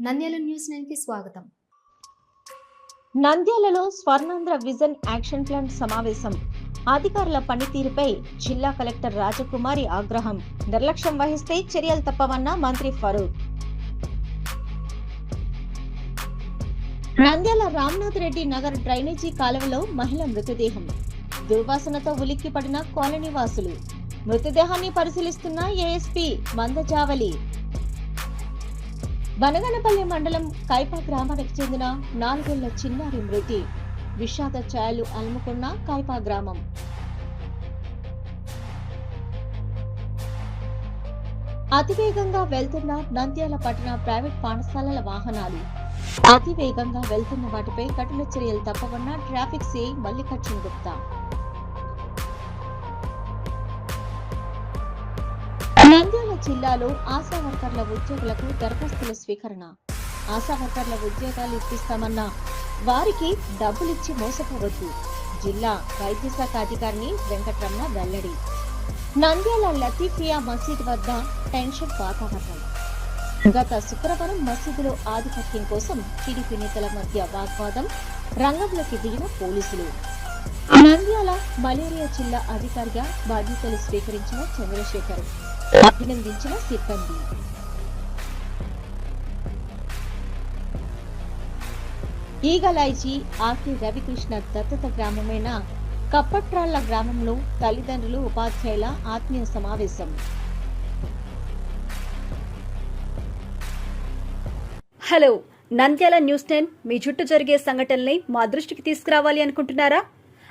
Nandyal news నైన్కి స్వాగతం. నంద్యాలలో స్వర్ణాంధ్ర విజన్ యాక్షన్ ప్లాన్ సమావేశం. అధికారుల పనితీరుపై జిల్లా కలెక్టర్ రాజకుమారి ఆగ్రహం. నిర్లక్ష్యం వహిస్తే చర్యలు తప్పవన్న మంత్రి ఫరూక్. నంద్యాల రామ్నాథ్ రెడ్డి నగర్ డ్రైనేజీ కాలువలో మహిళ మృతదేహం. దుర్వాసనతో ఉలిక్కిపడిన కాలనీ వాసులు. మృతదేహాన్ని పరిశీలిస్తున్న ఏఎస్పీ మందజావలి. వనగనపల్లి మండలం కైపా గ్రామానికి చెందిన నాలుగేళ్ళ చిన్నారి మృతి. విషాద ఛాయలు అలుముకున్న కైపా గ్రామం. అతివేగంగా వెళ్తున్న నంద్యాల పట్టణ ప్రైవేట్ పాఠశాలల వాహనాలు. అతివేగంగా వెళ్తున్న వాటిపై కఠిన చర్యలు తప్పకుండా ట్రాఫిక్ సిఐ మల్లికార్జున గుప్తా. నంద్యాల జిల్లాలో ఆశా వర్కర్ల ఉద్యోగులకు దరఖాస్తుల స్వీకరణ. ఆశా వర్కర్ల ఉద్యోగాలు ఇప్పిస్తామన్న వారికి డబ్బులిచ్చి మోసపోవద్దు. జిల్లా వైద్య శాఖ అధికారిని వెంకటరమణ వెల్లడి. నంద్యాల లతీఫియా మసీద్ వద్ద టెన్షన్ వాతావరణం. గత శుక్రవారం మసీదులో ఆధిపత్యం కోసం టీడీపీ నేతల మధ్య వాగ్వాదం రంగంలోకి దిగిన పోలీసులు. నంద్యాల మలేరియా జిల్లా అధికారిగా బాధ్యతలు స్వీకరించిన చంద్రశేఖర్. అభినందించిన సిబ్బంది. ఈగలాయిజీ ఆర్కే రవికృష్ణ దత్తత గ్రామమైన కప్పట్రాళ్ళ గ్రామంలో తల్లిదండ్రులు ఉపాధ్యాయుల ఆత్మీయ సమావేశం. హలో నంద్యాల న్యూస్ టెన్ మీ చుట్టూ జరిగే సంఘటనల్ని మా దృష్టికి తీసుకురావాలి అనుకుంటున్నారా?